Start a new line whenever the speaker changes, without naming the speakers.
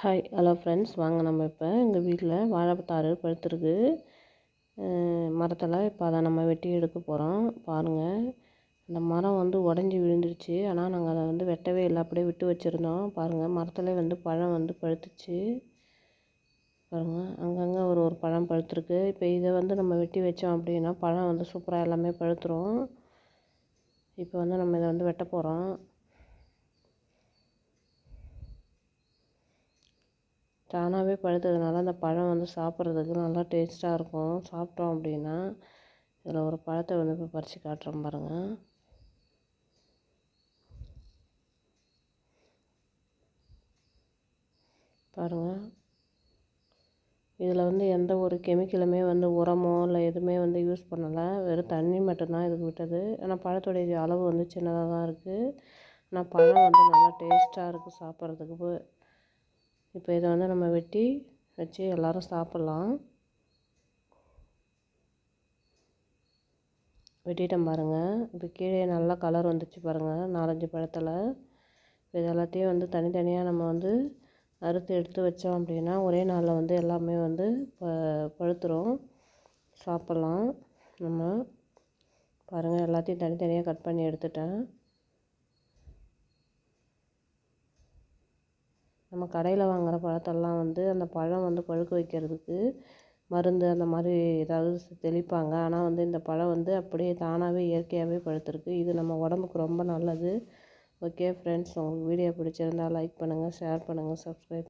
Hi hello friends வாங்க நம்ம இப்போ எங்கள் வீட்டில் வாழைத்தாறு பழுத்துருக்கு. மரத்தில் இப்போ அதை நம்ம வெட்டி எடுக்க போகிறோம் பாருங்கள் அந்த மரம் வந்து உடஞ்சி விழுந்துருச்சு. ஆனால் நாங்கள் அதை வந்து வெட்டவே இல்லை. அப்படியே விட்டு வச்சுருந்தோம். பாருங்கள் மரத்தில் வந்து பழம் வந்து பழுத்துச்சு. பாருங்கள் அங்கங்கே ஒரு ஒரு பழம் பழுத்துருக்கு. இப்போ இதை வந்து நம்ம வெட்டி வச்சோம் அப்படின்னா பழம் வந்து சூப்பராக எல்லாமே பழுத்துரும். இப்போ வந்து நம்ம இதை வந்து வெட்ட போகிறோம் தானாகவே பழுத்ததுனால அந்த பழம் வந்து சாப்பிட்றதுக்கு நல்லா டேஸ்ட்டாக இருக்கும். சாப்பிட்டோம் அப்படின்னா இதில் ஒரு பழத்தை வந்து இப்போ பறித்து காட்டுறோம் பாருங்கள் பாருங்கள் இதில் வந்து எந்த ஒரு கெமிக்கலுமே வந்து உரமோ இல்லை எதுவுமே வந்து யூஸ் பண்ணலை. வெறும் தண்ணி மட்டும்தான் இதுக்கு விட்டது. ஆனால் பழத்துடைய அளவு வந்து சின்னதாக தான் இருக்குது ஆனால் பழம் வந்து நல்லா டேஸ்ட்டாக இருக்குது சாப்பிட்றதுக்கு. இப்போ இதை வந்து நம்ம வெட்டி வச்சு எல்லோரும் சாப்பிட்லாம். வெட்டிட்டோம் பாருங்கள் இப்போ கீழே நல்லா கலர் வந்துச்சு பாருங்கள் நாலஞ்சு பழத்தில். இது எல்லாத்தையும் வந்து தனித்தனியாக நம்ம வந்து அறுத்து எடுத்து வச்சோம் அப்படின்னா ஒரே நாளில் வந்து எல்லாமே வந்து ப பழுத்துரும். சாப்பிட்லாம். நம்ம பாருங்கள் எல்லாத்தையும் தனித்தனியாக கட் பண்ணி எடுத்துட்டேன். நம்ம கடையில் வாங்குகிற பழத்தெல்லாம் வந்து அந்த பழம் வந்து பழுக்க வைக்கிறதுக்கு மருந்து அந்த மாதிரி ஏதாவது தெளிப்பாங்க. ஆனால் வந்து இந்த பழம் வந்து அப்படியே தானாகவே இயற்கையாகவே பழுத்திருக்கு. இது நம்ம உடம்புக்கு ரொம்ப நல்லது. ஓகே ஃப்ரெண்ட்ஸ் உங்களுக்கு வீடியோ பிடிச்சிருந்தால் லைக் பண்ணுங்கள் ஷேர் பண்ணுங்கள் சப்ஸ்கிரைப்